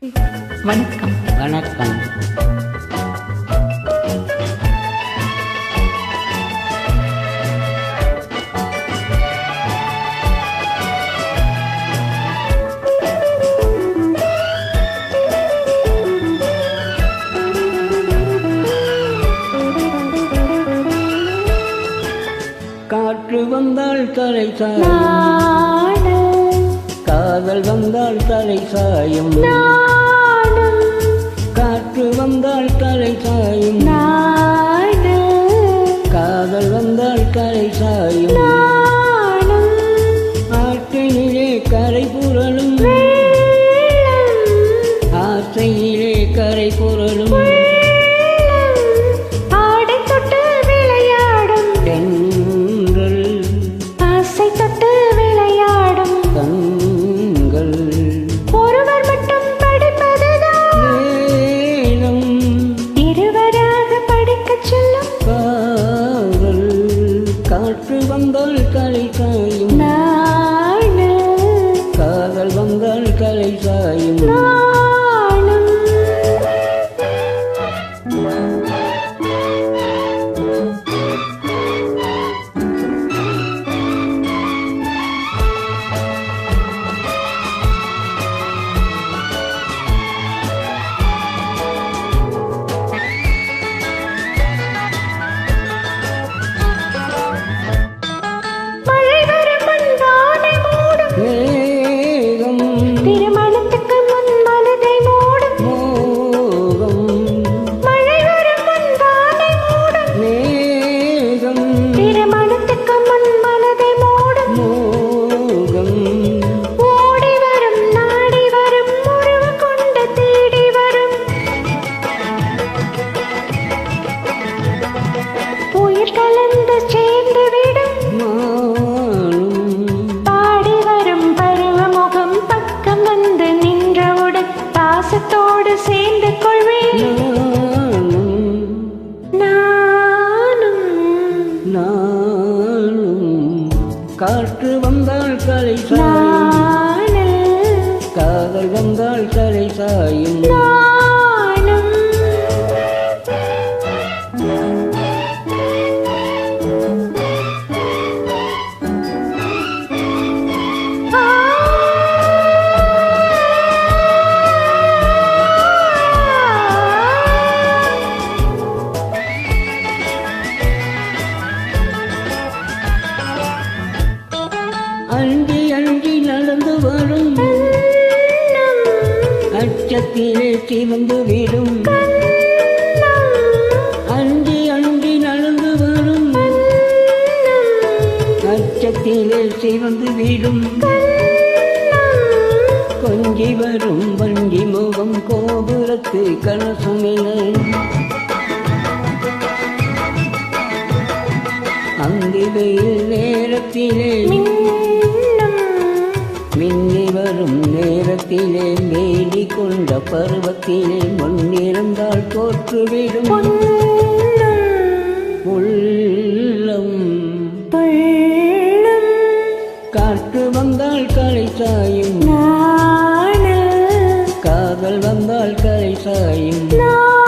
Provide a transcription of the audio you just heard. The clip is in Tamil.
வணக்கம். வணக்கம். காற்று வந்தால் தலை சாயும். காதல் வந்தால் தலை சாயும். தலை சாயும் ஆற்றினிலே கரை புரளும் ஆசையிலே கரை புரளும் காற்று வந்தால் கலை காயும் காற்று வந்தால் கலை சாயும். காதல் வந்தால் கலை சாயும். அஞ்சி அஞ்சி நடந்து வரும். அச்சத்திலே சிவந்து விடும். அஞ்சி அஞ்சி நடந்து வரும். அச்சத்திலே சிவந்து விடும். கொஞ்சி வரும் வஞ்சி முகம் கோபுரத்து கலசமென அங்கு வெயில் நேரத்திலே நேரத்திலே மேடி கொண்ட பருவத்திலே முன்னிருந்தால் தோற்றுவிடும். உள்ளம் காற்று வந்தால் கலை சாயும். காதல் வந்தால் கலை சாயும்.